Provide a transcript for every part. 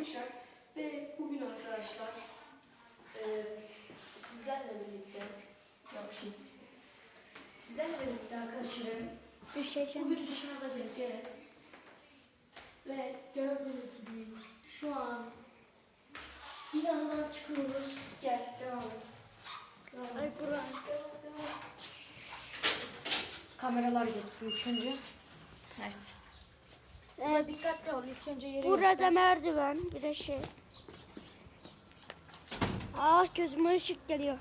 arkadaşlar. Ve bugün arkadaşlar eee sizlerle birlikte yapayım. Sizlerle birlikte arkadaşlarım Düşeceğim. bugün dışarıda gezeceğiz. Ve gördüğünüz gibi şu an binadan çıkıyoruz. Gel devam et. Devam et. Ay Burak. Devam, devam. Kameralar geçsin ilk önce. Evet. Evet. Dikkatli ol ilk önce yere Burada göster. merdiven bir de şey. Ah gözüme ışık geliyor.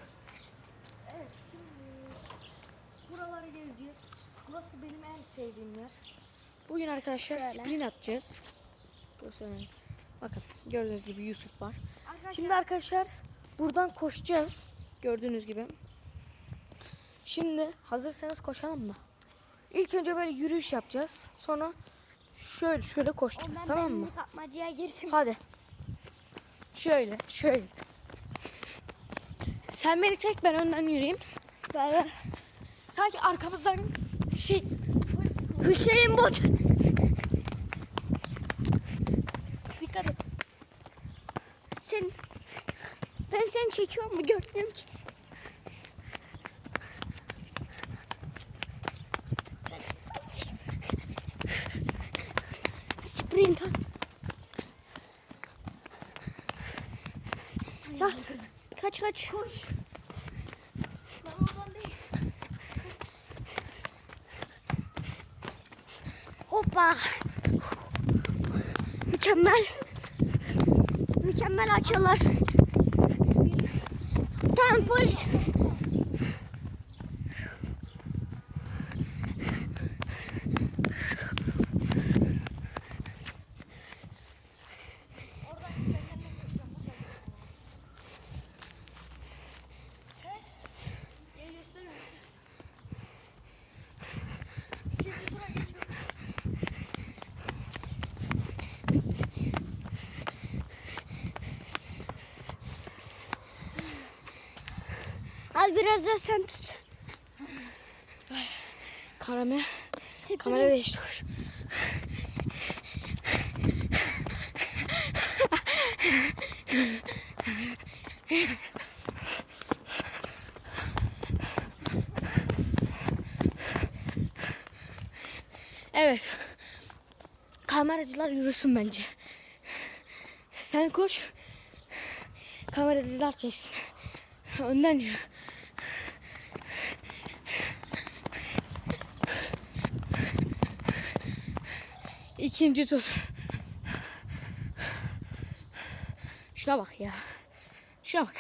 Evet şimdi buraları gezeceğiz. Burası benim en sevdiğim yer. Bugün arkadaşlar Şöyle. sprint atacağız. Gösterelim. Bakın gördüğünüz gibi Yusuf var. Arkadaşlar, Şimdi arkadaşlar buradan koşacağız. Gördüğünüz gibi. Şimdi hazırsanız koşalım mı? İlk önce böyle yürüyüş yapacağız. Sonra şöyle şöyle koşacağız ben tamam mı? kapmacaya girdim. Hadi. Şöyle şöyle. Sen beni çek ben önden yürüyeyim. Böyle. Sanki arkamızdan şey Hüseyin Bot. dikkat et. Sen ben seni çekiyorum mu görmüyorum ki. Sprint. Ya, kaç kaç. Koş. Ben oradan değil. Hoppa. Mükemmel. Mükemmel açıyorlar. Tamam polis. Oradan gitme sen de koşuyorsun. Buradan. Gel. Gel göstereyim. İkinci tura geçiyorum. Al biraz da sen tut. Kamera, kamera değiştir. Evet. Kameracılar yürüsün bence. Sen koş. Kameracılar çeksin. Önden yürü. İkinci tur. Şuna bak ya. Şuna bak.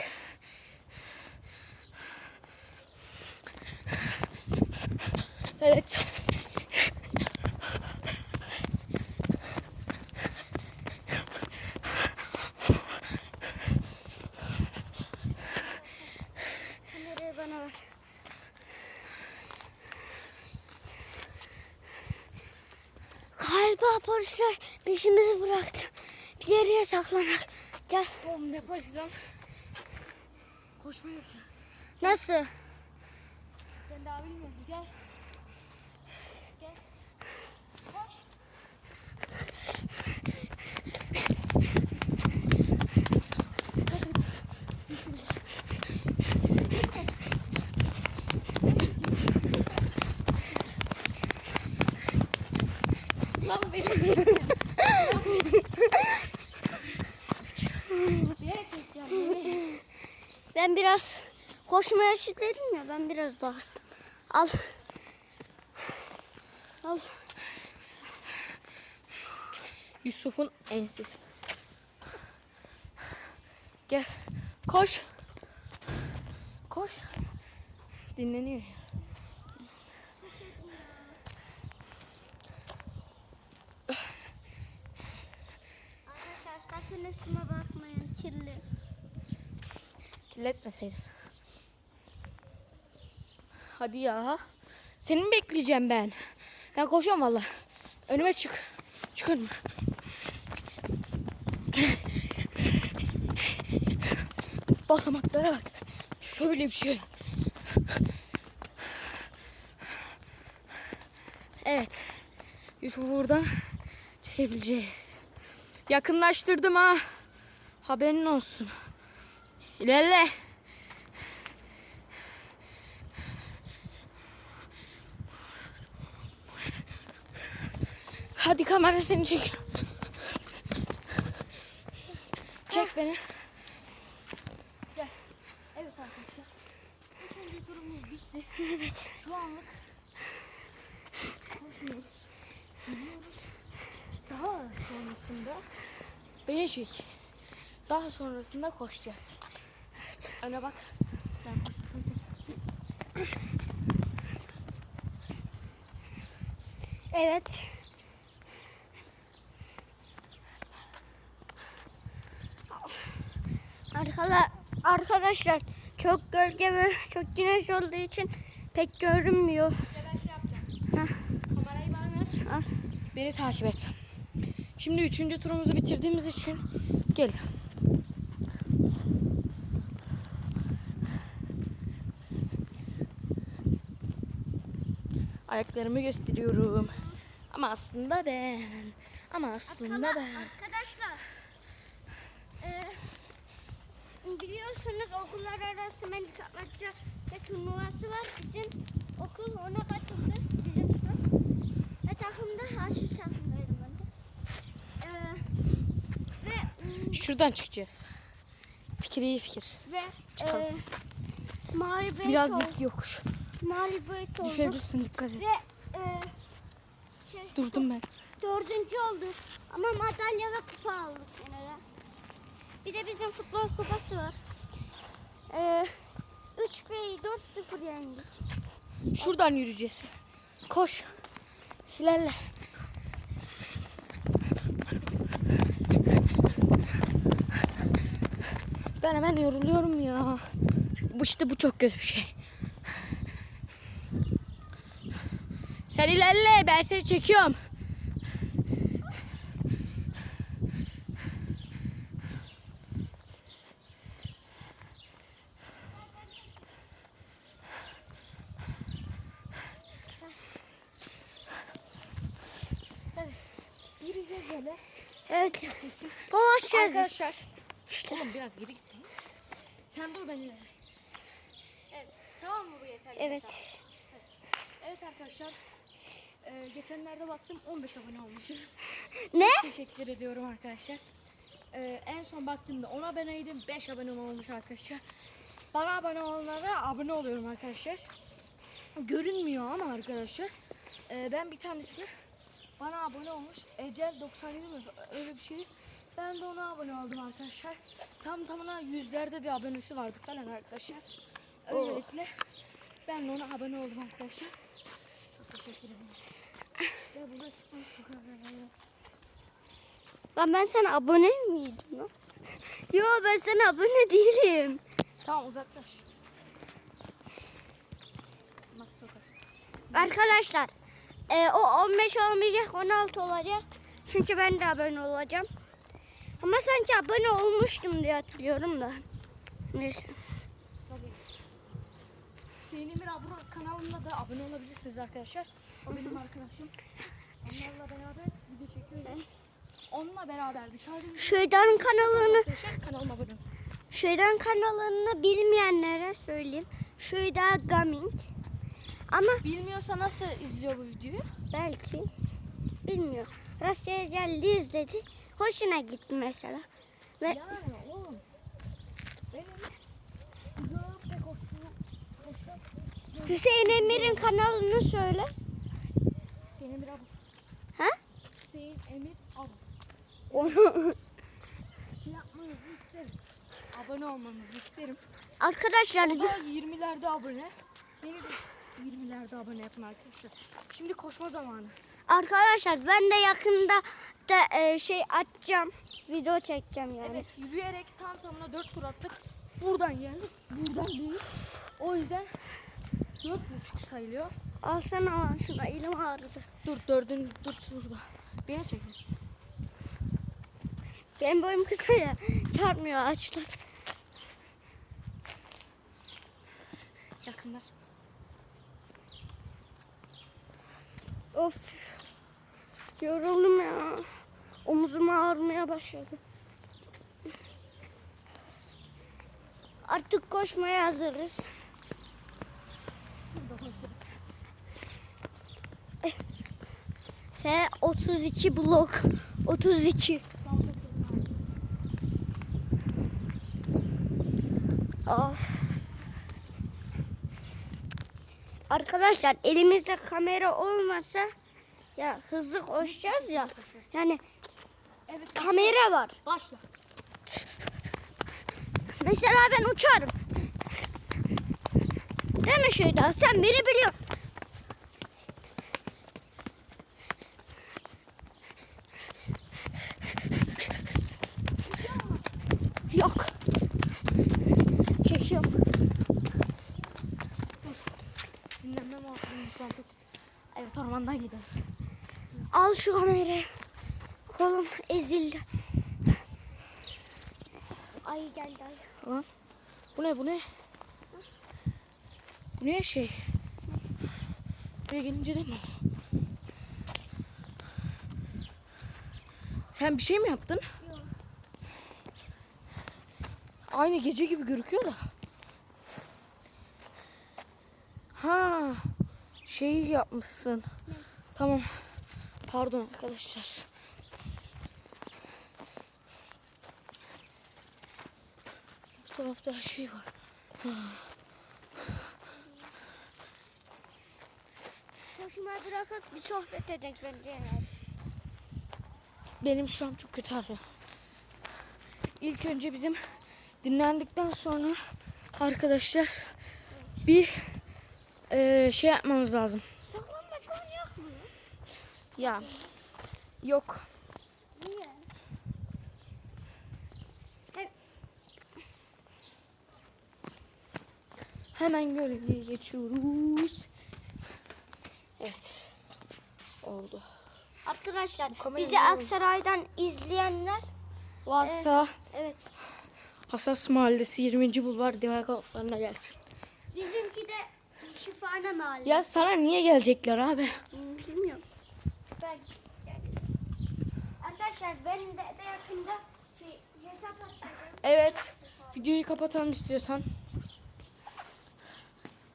Evet. Kamerayı bana ver. Galiba polisler peşimizi bıraktı. Bir yere saklanak. Gel. Oğlum ne polisi lan? Koşmuyorsun. Nasıl? Sen daha bilmiyorsun. Gel. Gel. Koş. Lan beni? Ben biraz koşmaya şiddetim ya ben biraz bastım. Al. Al. Yusuf'un ensesi. Gel. Koş. Koş. Dinleniyor. Arkadaşlar sakın üstüme bakmayın kirli. Kirletmeseydin. Hadi ya. Seni mi bekleyeceğim ben? Ben koşuyorum valla. Önüme çık. Çık önüme. Basamaklara bak. Şöyle bir şey. Evet. Yusuf'u buradan çekebileceğiz. Yakınlaştırdım ha. Haberin olsun. İlerle. Hadi kamera seni çek. Çek beni. Gel. Evet arkadaşlar. Üçüncü turumuz bitti. Evet. Şu anlık koşmuyoruz. Gidiyoruz. Daha sonrasında beni çek. Daha sonrasında koşacağız. Evet. Öne bak. Ben Evet. Arkadaşlar, arkadaşlar çok gölge ve çok güneş olduğu için pek görünmüyor. ben şey yapacağım. Kamerayı bana ver. Al. Beni takip et. Şimdi üçüncü turumuzu bitirdiğimiz için gel. Ayaklarımı gösteriyorum. Ama aslında ben. Ama aslında ben. Arkadaşlar e, biliyorsunuz okullar arası melikatmaca ve turnuvası var. Bizim okul ona katıldı. Bizim sınıf. Ve takımda aşırı ben de. E, ve mm, Şuradan çıkacağız. Fikir iyi fikir. ve Çıkalım. e, mağlubiyet Biraz oldu. dik yokuş. Mağlubiyet oldu. Düşebilirsin dikkat et. Ve e, şey, Durdum ben. Dördüncü olduk. Ama madalya ve kupa aldık yine de. Bir de bizim futbol kupası var. Ee, 3 B'yi 4-0 yendik. Şuradan yürüyeceğiz. Koş. İlerle. Ben hemen yoruluyorum ya. Bu işte bu çok kötü bir şey. Sen ilerle ben seni çekiyorum. Evet. Boğaçacağız. Arkadaşlar. Oğlum biraz geri git. Sen dur ben ilerle. Evet. Tamam mı bu yeterli? Evet. Evet arkadaşlar. Ee, geçenlerde baktım 15 abone olmuşuz. Ne? Teşekkür ediyorum arkadaşlar. Ee, en son baktığımda 10 aboneydim. 5 abone olmuş arkadaşlar. Bana abone olanlara abone oluyorum arkadaşlar. Görünmüyor ama arkadaşlar. Ee, ben bir tanesini bana abone olmuş. Ecel 97 mi? Öyle bir şey. Ben de ona abone oldum arkadaşlar. Tam tamına yüzlerde bir abonesi vardı falan arkadaşlar. Öylelikle ben de ona abone oldum arkadaşlar. Çok teşekkür ederim. Burada. Lan ben sana abone miydim lan? Yo ben sana abone değilim. Tamam uzaklaş. Bak sokak. Arkadaşlar e, o 15 olmayacak 16 olacak. Çünkü ben de abone olacağım. Ama sanki abone olmuştum diye hatırlıyorum da. Neyse. Tabii. Hüseyin Emir Abra kanalına da abone olabilirsiniz arkadaşlar. O benim arkadaşım. Onlarla beraber video çekiyoruz. Onunla beraber dışarıda Şeyden kanalını kanalıma abone olun. Şeyden kanalını bilmeyenlere söyleyeyim. Şeyda Gaming. Ama Bilmiyorsa nasıl izliyor bu videoyu? belki bilmiyor. Rastgele geldi izledi. Hoşuna gitti mesela. Ve Yani oğlum. Benim videolarım pek hoşuma hoşuma- Hüseyin Emir'in kanalını söyle. Hüseyin Emir Abra. Ha? Hüseyin Emir Abra. Onu şey yapmanızı isterim. Abone olmanızı isterim. Arkadaşlar O da 20'lerde abone. Beni de 20'lerde abone yapın arkadaşlar. Şimdi koşma zamanı. Arkadaşlar ben de yakında da e, şey açacağım. Video çekeceğim yani. Evet yürüyerek tam tamına 4 tur attık. Buradan geldik. Buradan değil. O yüzden 4,5 sayılıyor. Alsana şuna elim ağrıdı. Dur dördün dur şurada. Beni çekin. Benim boyum kısa ya. Çarpmıyor ağaçlar. Yakınlar. Of. Yoruldum ya. Omuzum ağrımaya başladı. Artık koşmaya hazırız. F 32 blok 32. Of. Arkadaşlar elimizde kamera olmasa ya hızlı koşacağız ya. Yani Evet. kamera var. Başla. Mesela ben uçarım. Değil mi şöyle? Sen beni biliyorsun. Yok. Çekiyorum. Dinlenmem lazım şu an çok. Evet ormandan gidelim. Al şu kamerayı. Kolum ezildi. Ay geldi ay. Lan. Bu ne bu ne? Bu ne şey? Buraya gelince de mi? Sen bir şey mi yaptın? Yok. Aynı gece gibi gözüküyor da. Ha, şey yapmışsın. Tamam. Pardon arkadaşlar. Bu tarafta her şey var. Koşmayı bırakıp bir sohbet edecek bence. Benim şu an çok kötü ağrıyor. İlk önce bizim dinlendikten sonra arkadaşlar bir eee, şey yapmamız lazım. Ya yok. Niye? Hep Hemen gölgeye geçiyoruz. Evet. Oldu. Arkadaşlar kamerayı bizi. Aksaray'dan izleyenler Varsa evet Hasas Mahallesi 20. Bulvar Divan Kalıplarına gelsin. bizimki de şifane mahalle. Ya sana niye gelecekler abi? Hmm, Bilmiyorum. Ben yani. Arkadaşlar benim de, de yakında şey hesap açacağım. Evet. Videoyu kapatalım istiyorsan.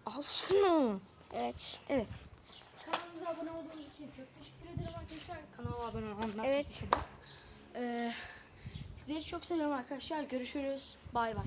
Al şunu. Evet. Evet. Kanalımıza abone olduğunuz için çok teşekkür ederim arkadaşlar. Kanala abone olanlar. Evet. Ee, sizleri çok seviyorum arkadaşlar. Görüşürüz. Bay bay.